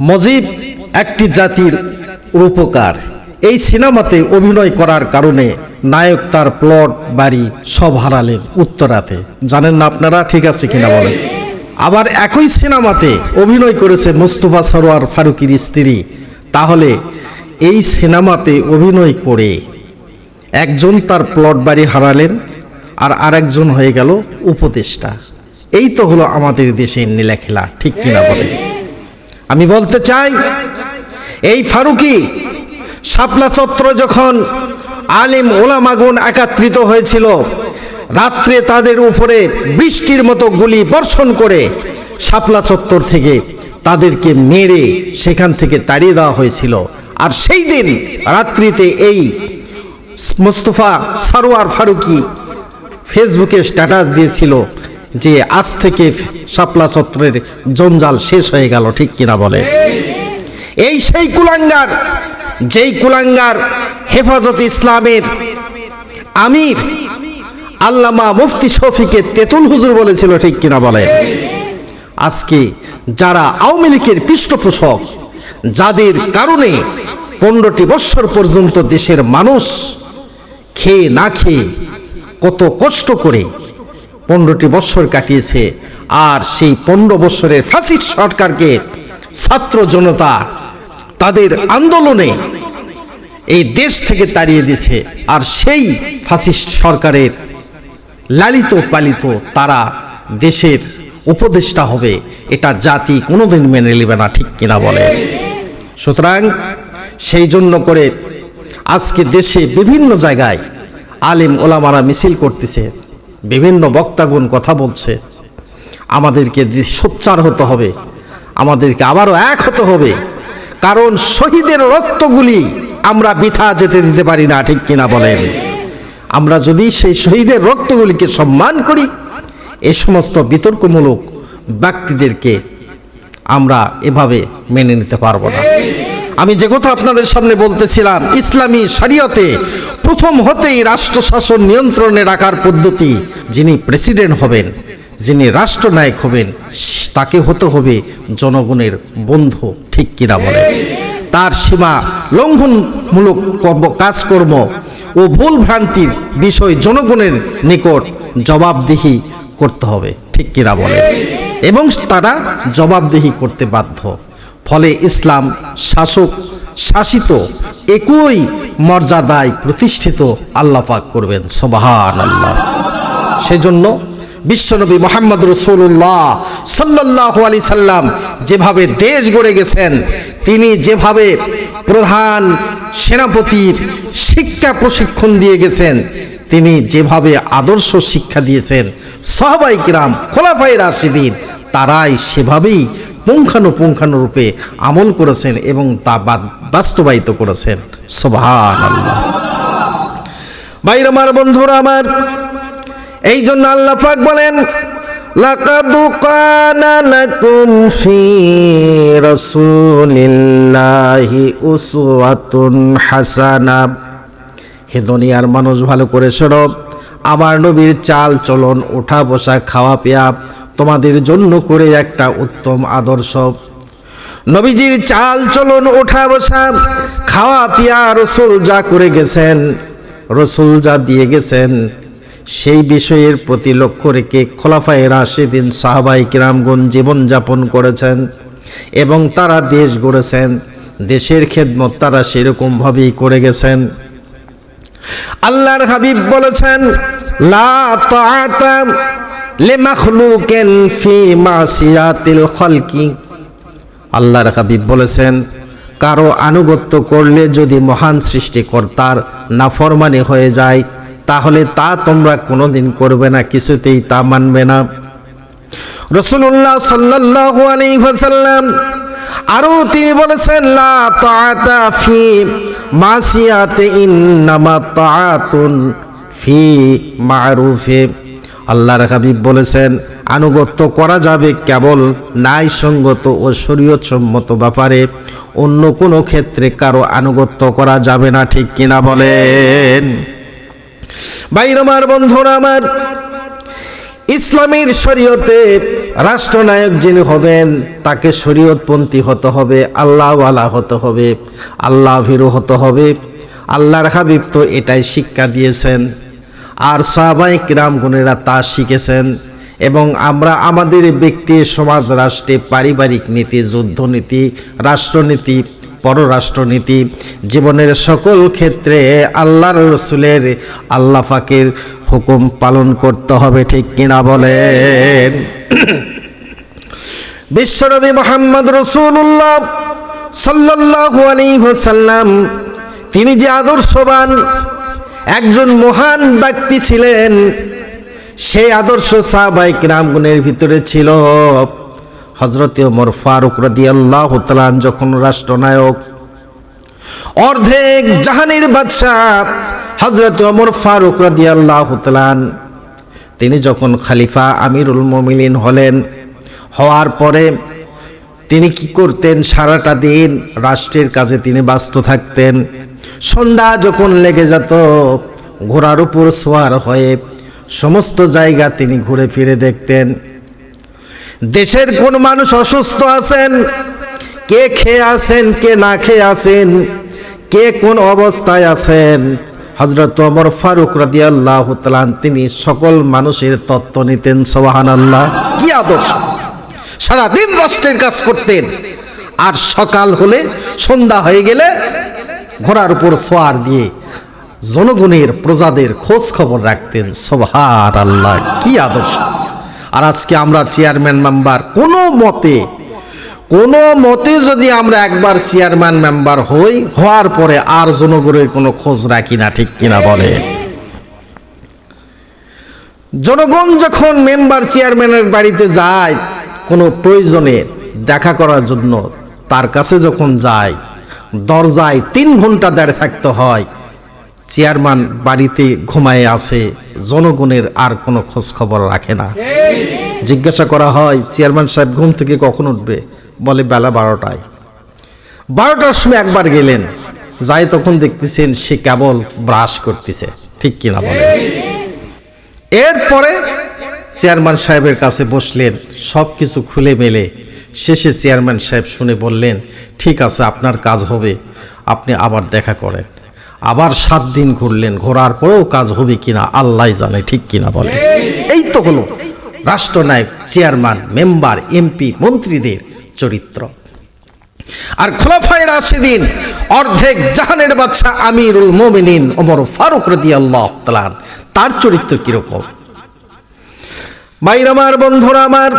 মজিব একটি জাতির রূপকার। এই সিনেমাতে অভিনয় করার কারণে নায়ক তার প্লট, বাড়ি সব হারালেন উত্তরাতে। জানেন না আপনারা, ঠিক আছে কিনা বলেন? আবার একই সিনেমাতে অভিনয় করেছে মুস্তফা সরোয়ার ফারুকির স্ত্রী। তাহলে এই সিনেমাতে অভিনয় করে একজন তার প্লট, বাড়ি হারালেন আর আরেকজন হয়ে গেল উপদেষ্টা। এই তো হলো আমাদের দেশের নীলাখেলা, ঠিক কিনা বলেন? আমি বলতে চাই, এই ফারুকি শাপলা চত্র যখন আলিম ওলামাগুন একাত্রিত হয়েছিল, রাত্রে তাদের উপরে বৃষ্টির মতো গুলি বর্ষণ করে শাপলা চত্বর থেকে তাদেরকে মেরে সেখান থেকে তাড়িয়ে দেওয়া হয়েছিল। আর সেই দিন রাত্রিতে এই মোস্তফা সারোয়ার ফারুকি ফেসবুকে স্ট্যাটাস দিয়েছিল যে আজ থেকে শাপলা চত্রের জঞ্জাল শেষ হয়ে গেল, ঠিক কিনা বলে? এই সেই কুলাঙ্গার, যেই কুলাঙ্গার হেফাজত ইসলামের আমির আল্লামা মুফতি শফিকে তেতুল হুজুর বলেছিল, ঠিক কিনা বলে? আজকে যারা আওয়ামী লীগের পৃষ্ঠপোষক, যাদের কারণে পনেরোটি বৎসর পর্যন্ত দেশের মানুষ খেয়ে না খেয়ে কত কষ্ট করে পনেরোটি বৎসর কাটিয়েছে। আর সেই পনেরো বৎসরের ফাঁসির সরকারকে ছাত্র জনতা তাদের আন্দোলনে এই দেশ থেকে তাড়িয়ে দিয়েছে। আর সেই ফাসিস্ট সরকারের লালিত পালিত তারা দেশের উপদেষ্টা হবে, এটা জাতি কোনোদিন মেনে নেবে না, ঠিক কিনা বলে। সুতরাং সেই জন্য করে আজকে দেশে বিভিন্ন জায়গায় আলিম ওলামারা মিছিল করতেছে। বিভিন্ন বক্তাগুণ কথা বলছে, আমাদেরকে সোচ্চার হতে হবে, আমাদেরকে আবারও এক হতে হবে, কারণ শহীদের রক্তগুলি আমরা বৃথা যেতে দিতে পারি না, ঠিক কিনা বলেন? আমরা যদি সেই শহীদের রক্তগুলিকে সম্মান করি, এ সমস্ত বিতর্কমূলক ব্যক্তিদেরকে আমরা এভাবে মেনে নিতে পারব না। আমি যে কথা আপনাদের সামনে বলতেছিলাম, ইসলামী শরীয়তে প্রথম হতেই রাষ্ট্র শাসন নিয়ন্ত্রণে রাখার পদ্ধতি যিনি প্রেসিডেন্ট হবেন, যিনি রাষ্ট্রনায়ক হবেন, তাকে হতে হবে জনগণের বন্ধু, ঠিক কিনা বলে। তার সীমা লঙ্ঘনমূলক কর্ম, কাজকর্ম ও ভুল ভ্রান্তির বিষয় জনগণের নিকট জবাবদিহি করতে হবে, ঠিক কিনা বলে। এবং তারা জবাবদিহি করতে বাধ্য। ফলে ইসলাম শাসক শাসিত একই মর্যাদায় প্রতিষ্ঠিত আল্লাহ পাক করবেন সোবাহান আল্লাহ সেজন্য বিশ্বনবী মোহাম্মদ রসুল্লাহ সাল্লাহ আলি সাল্লাম যেভাবে দেশ গড়ে গেছেন, তিনি যেভাবে প্রধান সেনাপতির শিক্ষা প্রশিক্ষণ দিয়ে গেছেন, তিনি যেভাবে আদর্শ শিক্ষা দিয়েছেন সাহবাই কিরাম খোলাফাই রাশিদিন, তারাই সেভাবেই পুঙ্খানুপুঙ্খানুরূপে আমল করেছেন এবং তা বাস্তবায়িত করেছেন। সোভান আল্লাহ বাইর আমার, বন্ধুরা আমার, এই জন্য আল্লাহ পাক বলেন, লাকাদ কানা লাকুম ফি রাসূলিল্লাহি উসওয়াতুন হাসানা। হে দুনিয়ার মানুষ, ভালো করে শোনো। আমার নবীর চাল চলন ওঠা বসা খাওয়া পেয়া তোমাদের জন্য করে একটা উত্তম আদর্শ। নবীজির চাল চলন ওঠা বসা, খাওয়া পিয়া রসুল যা করে গেছেন, রসুল যা দিয়ে গেছেন, সেই বিষয়ের প্রতি লক্ষ্য রেখে খোলাফায় রাশেদিন সাহাবাই কিরামগুন জীবনযাপন করেছেন এবং তারা দেশ গড়েছেন, দেশের খেদমত তারা সেরকমভাবেই করে গেছেন। আল্লাহর হাবিব বলেছেন, লা ফি আল্লাহর হাবিব বলেছেন, কারও আনুগত্য করলে যদি মহান সৃষ্টিকর্তার নাফরমানি হয়ে যায়, তাহলে তা তোমরা কোনোদিন করবে না, কিছুতেই তা মানবে না। রসুল্লাহ আলাইহি ওয়াসাল্লাম আরও তিনি বলেছেন, লা ফি মাসিয়াতে ইন্নামা তাআতুন ফি মারুফে। আল্লাহর হাবিব বলেছেন, আনুগত্য করা যাবে কেবল ন্যায় সঙ্গত ও শরীয়তসম্মত ব্যাপারে। অন্য কোনো ক্ষেত্রে কারও আনুগত্য করা যাবে না, ঠিক কিনা বলেন? বাইর আমার, বন্ধুরা আমার, ইসলামের শরীয়তে রাষ্ট্রনায়ক যিনি হবেন, তাকে শরীয়তপন্থী হতে হবে, আল্লাহওয়ালা হতে হবে আল্লাহ ভীরু হতে হবে। আল্লাহর হাবিব তো এটাই শিক্ষা দিয়েছেন। আর সাহাবাই কিরামগুনেরা তা শিখেছেন এবং আমরা আমাদের ব্যক্তি, সমাজ, রাষ্ট্রে পারিবারিক নীতি যুদ্ধনীতি রাষ্ট্রনীতি, পররাষ্ট্রনীতি, জীবনের সকল ক্ষেত্রে আল্লাহর রসুলের আল্লাহ ফাকের হুকুম পালন করতে হবে, ঠিক কিনা বলেন? বিশ্বনবী মোহাম্মদ রসুল্লাহ সাল্লাল্লাহু আলাইহি ওয়াসাল্লাম, তিনি যে আদর্শবান একজন মহান ব্যক্তি ছিলেন। সেই আদর্শ সাহাবাই রামগুণের ভিতরে ছিল হজরত ওমর ফারুক রাদিয়াল্লাহ তাআলা যখন রাষ্ট্রনায়ক। অর্ধেক জাহানির বাদশাহ হজরত ওমর ফারুক রাদিয়াল্লাহ তাআলা তিনি যখন খালিফা আমিরুল মমিলিন হলেন, হওয়ার পরে তিনি কি করতেন? সারাটা দিন রাষ্ট্রের কাজে তিনি ব্যস্ত থাকতেন। সন্ধ্যা যখন লেগে যেত, ঘোড়ার উপর সোয়ার হয়ে সমস্ত জায়গা তিনি ঘুরে ফিরে দেখতেন। দেশের কোন মানুষ অসুস্থ আছেন, কে খেয়ে আছেন, কে না খেয়ে আছেন, কে কোন অবস্থায় আছেন হজরত ওমর ফারুক রাদিয়াল্লাহু তাআলা তিনি সকল মানুষের তত্ত্ব নিতেন সোহান আল্লাহ কি আদর্শ! সারাদিন রাষ্ট্রের কাজ করতেন, আর সকাল হলে সন্ধ্যা হয়ে গেলে ঘোড়ার উপর সোয়ার দিয়ে জনগণের প্রজাদের খোঁজ খবর রাখতেন। সোহার আল্লাহ কি আদর্শ। আর আজকে আমরা চেয়ারম্যান মেম্বার, কোনো মতে কোনো মতে যদি আমরা একবার চেয়ারম্যান মেম্বার হই, হওয়ার পরে আর জনগণের কোনো খোঁজ রাখি না, ঠিক কিনা বলে? জনগণ যখন মেম্বার চেয়ারম্যানের বাড়িতে যায়, কোনো প্রয়োজনে দেখা করার জন্য তার কাছে যখন যায় দরজায় তিন ঘণ্টা দাঁড়িয়ে থাকতে হয়। চেয়ারম্যান বাড়িতে ঘুমায় আছে, জনগণের আর কোনো খোঁজ খবর রাখে না। জিজ্ঞাসা করা হয়, চেয়ারম্যান সাহেব ঘুম থেকে কখন উঠবে? বলে বেলা বারোটায়। বারোটার সময় একবার গেলেন। যাই তখন দেখতেছেন সে কেবল ব্রাশ করতেছে। ঠিক কিনা বলে। এরপরে চেয়ারম্যান সাহেবের কাছে বসলেন সব কিছু খুলে মেলে। শেষে চেয়ারম্যান সাহেব শুনে বললেন, ঠিক আছে, আপনার কাজ হবে, আপনি আবার দেখা করেন। আবার সাত দিন ঘুরলেন, ঘোরার পরেও কাজ হবে কিনা আল্লাহ জানে ঠিক কিনা বলে এই তো হলো রাষ্ট্রনায়ক, চেয়ারম্যান, মেম্বার, এমপি, মন্ত্রীদের চরিত্র। আর খোলাফায় রাশিদিন, অর্ধেক জাহানের বাচ্চা আমিরুল মোমিনিন ওমর ফারুক রদি আল্লাহ তার চরিত্র কীরকম? বাইর আমার বন্ধুরা, আমার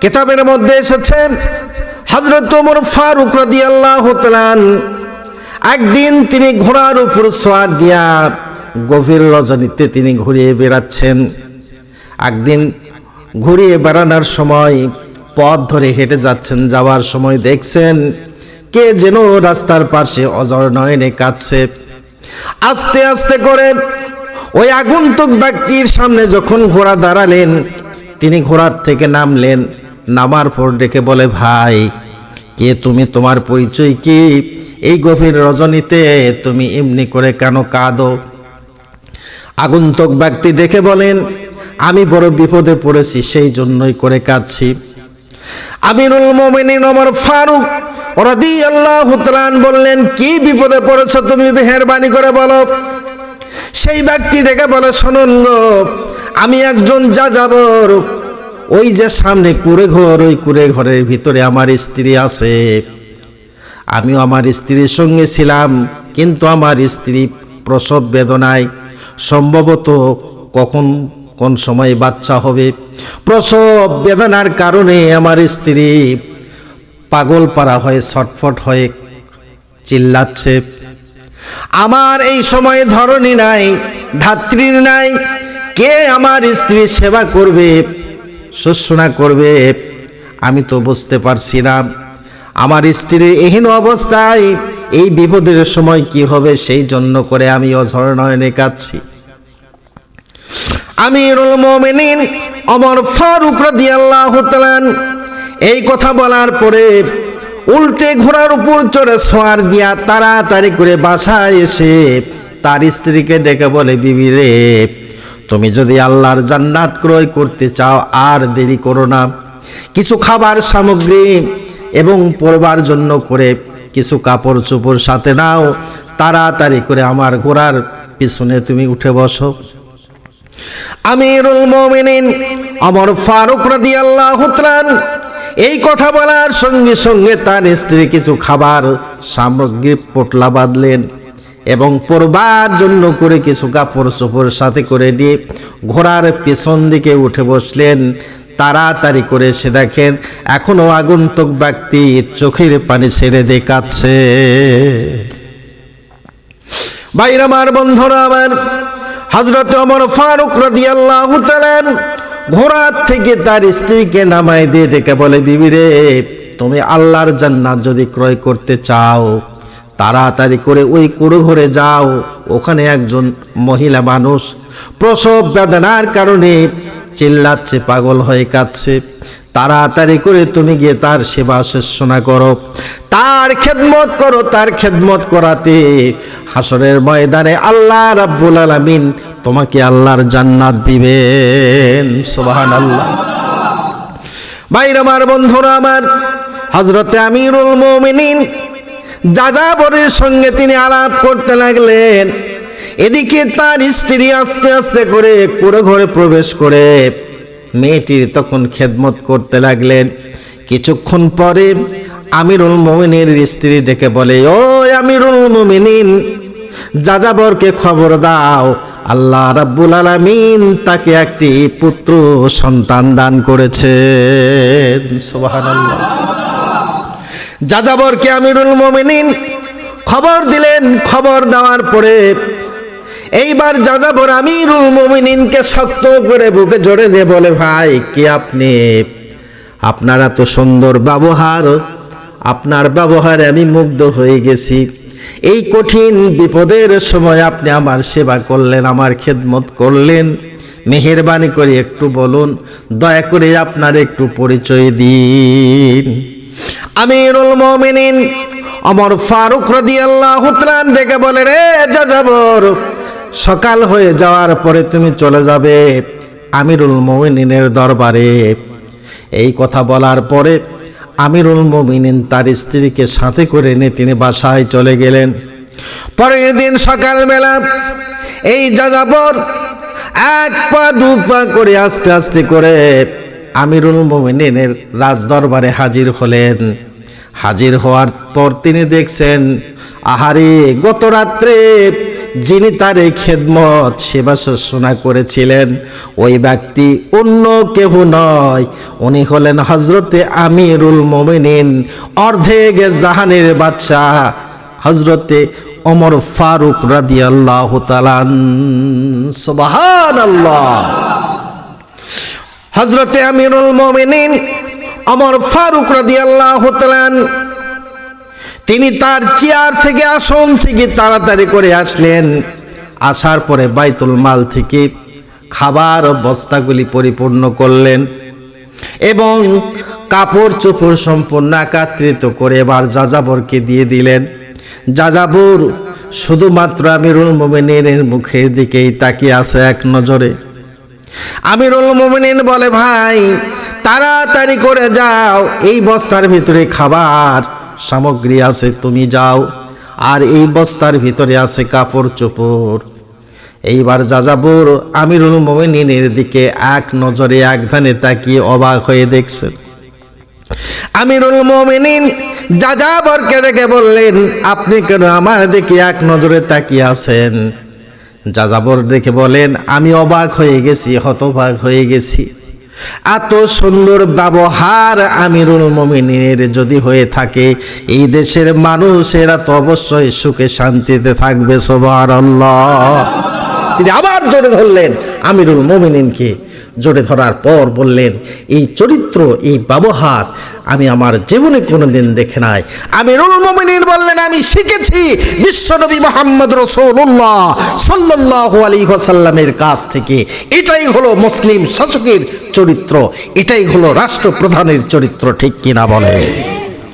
কেতাবের মধ্যে এসেছে হজরত ওমর ফারুক রদি আল্লাহ একদিন তিনি ঘোড়ার উপর সোয়ার দিয়া গভীর রজনীতে তিনি ঘুরিয়ে বেড়াচ্ছেন। একদিন ঘুরিয়ে বেড়ানোর সময় পথ ধরে হেঁটে যাচ্ছেন, যাওয়ার সময় দেখছেন কে যেন রাস্তার পাশে অজর নয়নে কাঁদছে। আস্তে আস্তে করে ওই আগন্তুক ব্যক্তির সামনে যখন ঘোড়া দাঁড়ালেন, তিনি ঘোড়ার থেকে নামলেন। নামার পর ডেকে বলে, ভাই, কে তুমি? তোমার পরিচয় কি? এই গভীর রজনীতে তুমি এমনি করে কেন কাঁদো? আগন্তুক ব্যক্তি ডেকে বলেন, আমি বড় বিপদে পড়েছি, সেই জন্যই করে কাঁদছি। আমিরুল মোমিনিন ওমর ফারুক রাদি আল্লাহ বললেন, কি বিপদে পড়েছো তুমি? মেহরবানি করে বলো। সেই ব্যক্তি ডেকে বলে, শুনুন আমি একজন যা যাবর ওই যে সামনে কুড়ে ঘর, ওই কুড়ে ঘরের ভিতরে আমার স্ত্রী আছে। আমিও আমার স্ত্রীর সঙ্গে ছিলাম, কিন্তু আমার স্ত্রী প্রসব বেদনায়। সম্ভবত কখন, কোন সময় বাচ্চা হবে। প্রসব বেদনার কারণে আমার স্ত্রী পাগল পারা হয়ে, ছটফট হয়ে চিল্লাচ্ছে। আমার এই সময় ধরনী নাই ধাত্রীর নাই। কে আমার স্ত্রীর সেবা করবে? শুশ্রূষা করবে, আমি তো বুঝতে পারছি না। আমার স্ত্রীর এহীন অবস্থায় এই বিপদের সময় কি হবে সেই জন্য করে আমি অঝর নয়নে কাঁদছি। আমিরুল মোমিনিন অমর ফারুক রাদিয়াল্লাহু তাআলা এই কথা বলার পরে উল্টে ঘোড়ার উপর চড়ে সোয়ার দিয়া তাড়াতাড়ি করে বাসায় এসে তার স্ত্রীকে ডেকে বলে, বিবি রে তুমি যদি আল্লাহর জান্নাত ক্রয় করতে চাও, আর দেরি করো না। কিছু খাবার সামগ্রী এবং পড়বার জন্য করে কিছু কাপড় চোপড় সাথে নাও। তাড়াতাড়ি করে আমার ঘোড়ার পিছনে তুমি উঠে বসো। আমিরুল মোমিনিন অমর ফারুক রাদিয়াল্লাহু তাআলা এই কথা বলার সঙ্গে সঙ্গে তার স্ত্রী কিছু খাবার সামগ্রী, পোটলা বাঁধলেন। এবং পরবার জন্য করে কিছু কাপড় চোপড় সাথে করে নিয়ে ঘোড়ার পেছন দিকে উঠে বসলেন। তাড়াতাড়ি করে সে দেখেন, এখনও আগন্তুক ব্যক্তি চোখের পানি ছেড়ে দেখাচ্ছে বাইর আমার বন্ধুরা আমার হজরত অমর ফারুক রাদি আল্লাহ ঘোড়ার থেকে তার স্ত্রীকে নামাই দিয়ে ডেকে বলে, বিবি রে, তুমি আল্লাহর জান্নাত যদি ক্রয় করতে চাও তাড়াতাড়ি করে ওই কুড়ো ঘরে যাও, ওখানে একজন মহিলা মানুষ প্রসব বেদনার কারণে চিল্লাচ্ছে, পাগল হয়ে কাঁদছে। তাড়াতাড়ি করে তুমি গিয়ে তার সেবা শুশ্রূষা করো। তার খেদমত করো, তার খেদমত করাতে। হাসরের ময়দানে আল্লাহ রাব্বুল আলামিন তোমাকে আল্লাহর জান্নাত দিবেন। সুবহান আল্লাহ ভাইর আমার, বন্ধুরা আমার হজরতে আমিরুল মোমিনিন যাযাবরের সঙ্গে তিনি আলাপ করতে লাগলেন। এদিকে তার স্ত্রী আস্তে আস্তে করে কুড়ে ঘরে প্রবেশ করে। মেয়েটির তখন খেদমত করতে লাগলেন। কিছুক্ষণ পরে আমিরুল মোমিনের স্ত্রী ডেকে বলে, ও আমিরুল মোমিনিন, যাযাবরকে খবর দাও। আল্লাহ রাব্বুল আলামিন তাকে একটি পুত্র সন্তান দান করেছে সুবহানাল্লাহ। যাযাবরকে আমিরুল মোমিনিন খবর দিলেন, খবর দেওয়ার পরে এইবার যাযাবর আমিরুল মোমিনিনকে শক্ত করে বুকে জড়ে দিয়ে বলে, ভাই, কি আপনি? আপনারা তো সুন্দর ব্যবহার। আপনার ব্যবহারে আমি মুগ্ধ হয়ে গেছি। এই কঠিন বিপদের সময় আপনি আমার সেবা করলেন, আমার খেদমত করলেন। মেহেরবানি করে একটু বলুন, দয়া করে আপনার একটু পরিচয় দিন। আমিরুল মমিনিন অমর ফারুক রাদিয়াল্লাহু তাআলা ডেকে বলে, রে যাযাবর, সকাল হয়ে যাওয়ার পরে তুমি চলে যাবে আমিরুল মমিনিনের দরবারে। এই কথা বলার পরে আমিরুল মমিনিন তার স্ত্রীকে সাথে করে নিয়ে তিনি বাসায় চলে গেলেন। পরের দিন সকালবেলা এই যাযাবর এক পা, দু পা করে আস্তে আস্তে করে আমিরুল মোমিনের রাজদরবারে হাজির হলেন। হাজির হওয়ার পর তিনি দেখছেন, আহারে, গত রাত্রে যিনি তার এই খেদমত, সেবা শুশ্রূষা করেছিলেন, ওই ব্যক্তি অন্য কেহ নয়। উনি হলেন হজরতে আমিরুল মোমিনিন, অর্ধেক জাহানের বাদশাহ হজরতে অমর ফারুক রাদি আল্লাহ তালান আল্লাহ হজরতে আমিরুল মোমিনিন অমর ফারুক রাদি আল্লাহ তিনি তার চেয়ার থেকে আসন থেকে তাড়াতাড়ি করে আসলেন। আসার পরে বাইতুল মাল থেকে খাবার বস্তাগুলি পরিপূর্ণ করলেন এবং কাপড় চোপড় সম্পূর্ণ একাত্রিত করে এবার যাযাবরকে দিয়ে দিলেন। যাযাবর শুধুমাত্র আমিরুল মোমিনের মুখের দিকেই তাকিয়ে আছে এক নজরে। আমিরুল মোমিনিন বলে, ভাই তাড়াতাড়ি করে যাও। এই বস্তার ভিতরে খাবার সামগ্রী আছে, তুমি যাও। আর এই বস্তার ভিতরে আছে কাপড় চোপড়। এইবার যাযাবর আমিরুল মোমিনের দিকে এক নজরে এক ধানে তাকিয়ে অবাক হয়ে দেখছেন আমিরুল মোমিনিন যাযাবরকে দেখে বললেন, আপনি কেন আমার দিকে এক নজরে তাকিয়ে আছেন? যাযাবর দেখে বলেন, আমি অবাক হয়ে গেছি হতবাক হয়ে গেছি। এত সুন্দর ব্যবহার আমিরুল মমিনের যদি হয়ে থাকে, এই দেশের মানুষেরা তো অবশ্যই সুখে শান্তিতে থাকবে সবার তিনি আবার জোরে ধরলেন, আমিরুল মমিনকে জোরে ধরার পর বললেন, এই চরিত্র, এই ব্যবহার আমি আমার জীবনে কোনোদিন দেখে নাই। আমি মমিনিন বললেন, আমি শিখেছি বিশ্বনবী মোহাম্মদ রসুল্লাহ সাল্লাহ আলী সাল্লামের কাছ থেকে। এটাই হলো মুসলিম শাসকের চরিত্র, এটাই হলো রাষ্ট্রপ্রধানের চরিত্র, ঠিক কিনা বলে